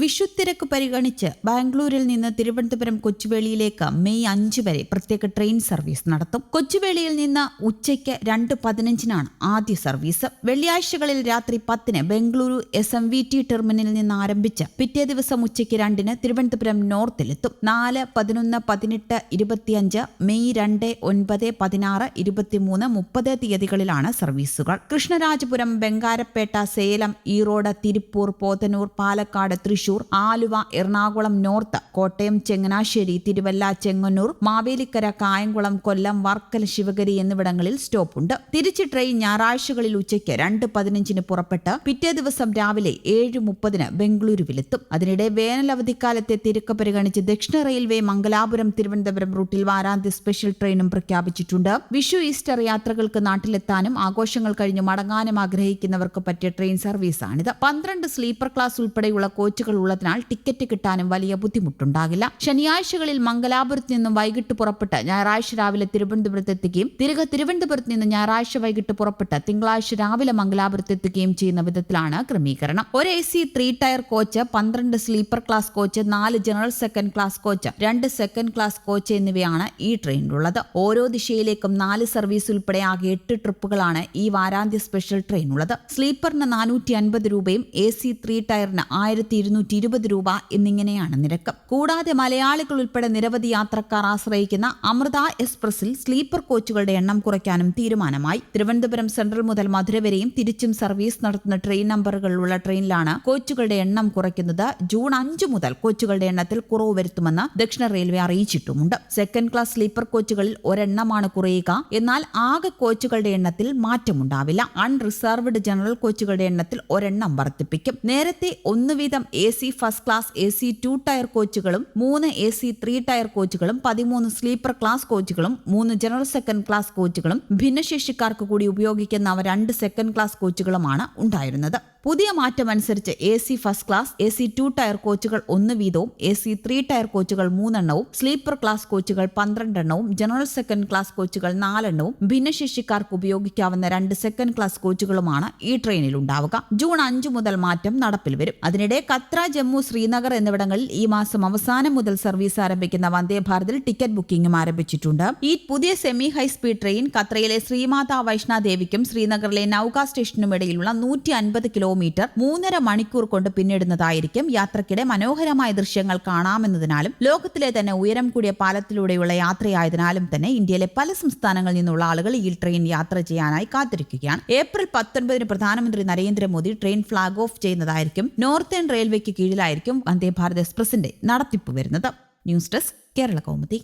വിഷുത്തിരക്ക് പരിഗണിച്ച് ബാംഗ്ലൂരിൽ നിന്ന് തിരുവനന്തപുരം കൊച്ചുവേളിയിലേക്ക് മെയ് അഞ്ച് വരെ പ്രത്യേക ട്രെയിൻ സർവീസ് നടത്തും. കൊച്ചുവേളിയിൽ നിന്ന് ഉച്ചയ്ക്ക് രണ്ട് പതിനഞ്ചിനാണ് ആദ്യ സർവീസ്. വെള്ളിയാഴ്ചകളിൽ രാത്രി പത്തിന് Bengaluru S M V T ടെർമിനലിൽ നിന്ന് ആരംഭിച്ച് പിറ്റേ ദിവസം ഉച്ചയ്ക്ക് രണ്ടിന് തിരുവനന്തപുരം നോർത്തിലെത്തും നാല് പതിനൊന്ന് പതിനെട്ട് ഇരുപത്തിയഞ്ച് മെയ് രണ്ട് ഒൻപത് പതിനാറ് ഇരുപത്തിമൂന്ന് മുപ്പത് തീയതികളിലാണ് സർവീസുകൾ. കൃഷ്ണരാജപുരം ബംഗാരപ്പേട്ട സേലം ഈറോഡ് തിരുപ്പൂർ പോത്തനൂർ പാലക്കാട് തൃശൂർ ആലുവ എറണാകുളം നോർത്ത് കോട്ടയം ചെങ്ങനാശ്ശേരി തിരുവല്ല ചെങ്ങന്നൂർ മാവേലിക്കര കായംകുളം കൊല്ലം വർക്കല ശിവഗിരി എന്നിവിടങ്ങളിൽ സ്റ്റോപ്പുണ്ട് തിരിച്ച് ട്രെയിൻ ഞായറാഴ്ചകളിൽ ഉച്ചയ്ക്ക് രണ്ട് പതിനഞ്ചിന് പുറപ്പെട്ട് പിറ്റേ ദിവസം രാവിലെ ഏഴ് മുപ്പതിന് ബംഗളൂരുവിലെത്തും. അതിനിടെ വേനൽ അവധിക്കാലത്തെ തിരക്ക് പരിഗണിച്ച് ദക്ഷിണ റെയിൽവേ മംഗലാപുരം തിരുവനന്തപുരം റൂട്ടിൽ വാരാന്ത്യ സ്പെഷ്യൽ ട്രെയിനും പ്രഖ്യാപിച്ചിട്ടുണ്ട്. വിഷു ഈസ്റ്റർ യാത്രകൾക്ക് നാട്ടിലെത്താനും ആഘോഷങ്ങൾ കഴിഞ്ഞ് മടങ്ങാനും ആഗ്രഹിക്കുന്നവർക്ക് പറ്റിയ ട്രെയിൻ സർവീസാണിത്. പന്ത്രണ്ട് സ്ലീപ്പർ ക്ലാസ് ഉൾപ്പെടെയുള്ള കോച്ചുകൾ ഉള്ളതിനാൽ ടിക്കറ്റ് കിട്ടാനും വലിയ ബുദ്ധിമുട്ടുണ്ടാകില്ല. ശനിയാഴ്ചകളിൽ മംഗലാപുരത്ത് നിന്നും വൈകിട്ട് പുറപ്പെട്ട് ഞായറാഴ്ച രാവിലെ തിരുവനന്തപുരത്ത് എത്തുകയും തിരികെ തിരുവനന്തപുരത്ത് നിന്ന് ഞായറാഴ്ച വൈകിട്ട് പുറപ്പെട്ട് തിങ്കളാഴ്ച രാവിലെ മംഗലാപുരത്ത് എത്തുകയും ചെയ്യുന്ന വിധത്തിലാണ് ക്രമീകരണം. ഒരു A C three tier coach പന്ത്രണ്ട് സ്ലീപ്പർ ക്ലാസ് കോച്ച് നാല് ജനറൽ സെക്കൻഡ് ക്ലാസ് കോച്ച് രണ്ട് സെക്കൻഡ് ക്ലാസ് കോച്ച് എന്നിവയാണ് ഈ ട്രെയിനിലുള്ളത്. ഓരോ ദിശയിലേക്കും നാല് സർവീസ് ഉൾപ്പെടെ ആകെ എട്ട് ട്രിപ്പുകളാണ് ഈ വാരാന്ത്യ സ്പെഷ്യൽ ട്രെയിനുള്ളത് സ്ലീപ്പറിന് നാനൂറ്റി അൻപത് രൂപയും എ സി ത്രീ ടയറിന് ആയിരത്തി ഇരുന്നൂറ്റി ഇരുപത് രൂപ എന്നിങ്ങനെയാണ് നിരക്ക്. കൂടാതെ മലയാളികൾ ഉൾപ്പെടെ നിരവധി യാത്രക്കാർ ആശ്രയിക്കുന്ന അമൃത എക്സ്പ്രസിൽ സ്ലീപ്പർ കോച്ചുകളുടെ എണ്ണം കുറയ്ക്കാനും തീരുമാനമായി. തിരുവനന്തപുരം സെൻട്രൽ മുതൽ മധുര വരെയും തിരിച്ചും സർവീസ് നടത്തുന്ന ട്രെയിൻ നമ്പറുകളുള്ള ട്രെയിനിലാണ് കോച്ചുകളുടെ എണ്ണം കുറയ്ക്കുന്നത്. ജൂൺ അഞ്ച് മുതൽ കോച്ചുകളുടെ എണ്ണത്തിൽ കുറവ് വരുത്തുമെന്ന് ദക്ഷിണ റെയിൽവേ അറിയിച്ചിട്ടുമുണ്ട്. സെക്കൻഡ് ക്ലാസ് സ്ലീപ്പർ കോച്ചുകളിൽ ഒരെണ്ണമാണ് കുറയുക. എന്നാൽ ആകെ കോച്ചുകളുടെ എണ്ണത്തിൽ മാറ്റമുണ്ടാവില്ല. അൺറിസർവ്ഡ് ജനറൽ കോച്ചുകളുടെ എണ്ണത്തിൽ ഒരെണ്ണം വർദ്ധിപ്പിക്കും. നേരത്തെ ഒന്നുവീതം A C first class A C two tier കോച്ചുകളും മൂന്ന് എ സി ത്രീ ടയർ കോച്ചുകളും പതിമൂന്ന് സ്ലീപ്പർ ക്ലാസ് കോച്ചുകളും മൂന്ന് ജനറൽ സെക്കൻഡ് ക്ലാസ് കോച്ചുകളും ഭിന്നശേഷിക്കാർക്ക് കൂടി ഉപയോഗിക്കുന്ന രണ്ട് സെക്കൻഡ് ക്ലാസ് കോച്ചുകളുമാണ് ഉണ്ടായിരുന്നത്. പുതിയ മാറ്റം അനുസരിച്ച് A C first class A C two tier കോച്ചുകൾ ഒന്ന് വീതവും എ സി ത്രീ ടയർ കോച്ചുകൾ മൂന്നെണ്ണവും സ്ലീപ്പർ ക്ലാസ് കോച്ചുകൾ പന്ത്രണ്ടെണ്ണവും ജനറൽ സെക്കൻഡ് ക്ലാസ് കോച്ചുകൾ നാലെണ്ണവും ഭിന്നശേഷിക്കാർക്ക് ഉപയോഗിക്കാവുന്ന രണ്ട് സെക്കൻഡ് ക്ലാസ് കോച്ചുകളുമാണ് ഈ ട്രെയിനിൽ ഉണ്ടാവുക ജൂൺ അഞ്ചു മുതൽ മാറ്റം നടപ്പിൽ വരും. അതിനിടെ കത്ര ജമ്മു ശ്രീനഗർ എന്നിവിടങ്ങളിൽ ഈ മാസം അവസാനം മുതൽ സർവീസ് ആരംഭിക്കുന്ന വന്ദേ ഭാരതിൽ ടിക്കറ്റ് ബുക്കിംഗും ആരംഭിച്ചിട്ടുണ്ട്. ഈ പുതിയ സെമി ഹൈസ്പീഡ് ട്രെയിൻ കത്രയിലെ ശ്രീമാതാ വൈഷ്ണോദേവിക്കും ശ്രീനഗറിലെ നൌക സ്റ്റേഷനും ഇടയിലുള്ള നൂറ്റി അൻപത് കിലോമീറ്റർ മൂന്നര മണിക്കൂർ കൊണ്ട് പിന്നിടുന്നതായിരിക്കും യാത്രക്കിടെ മനോഹരമായ ദൃശ്യങ്ങൾ കാണാമെന്നതിനാലും ലോകത്തിലെ തന്നെ ഉയരം കൂടിയ പാലത്തിലൂടെയുള്ള യാത്രയായതിനാലും തന്നെ ഇന്ത്യയിലെ പല സംസ്ഥാനങ്ങളിൽ നിന്നുള്ള ആളുകൾ ഈ ട്രെയിൻ യാത്ര ചെയ്യാനായി കാത്തിരിക്കുകയാണ്. ഏപ്രിൽ പത്തൊൻപതിന് പ്രധാനമന്ത്രി നരേന്ദ്രമോദി ട്രെയിൻ ഫ്ളാഗ് ഓഫ് ചെയ്യുന്നതായിരിക്കും. നോർത്തേൺ റെയിൽവേക്ക് കീഴിലായിരിക്കും വന്ദേ ഭാരത് എക്സ്പ്രസിന്റെ നടത്തിപ്പ് വരുന്നത്. News desk Kerala Kaumudi.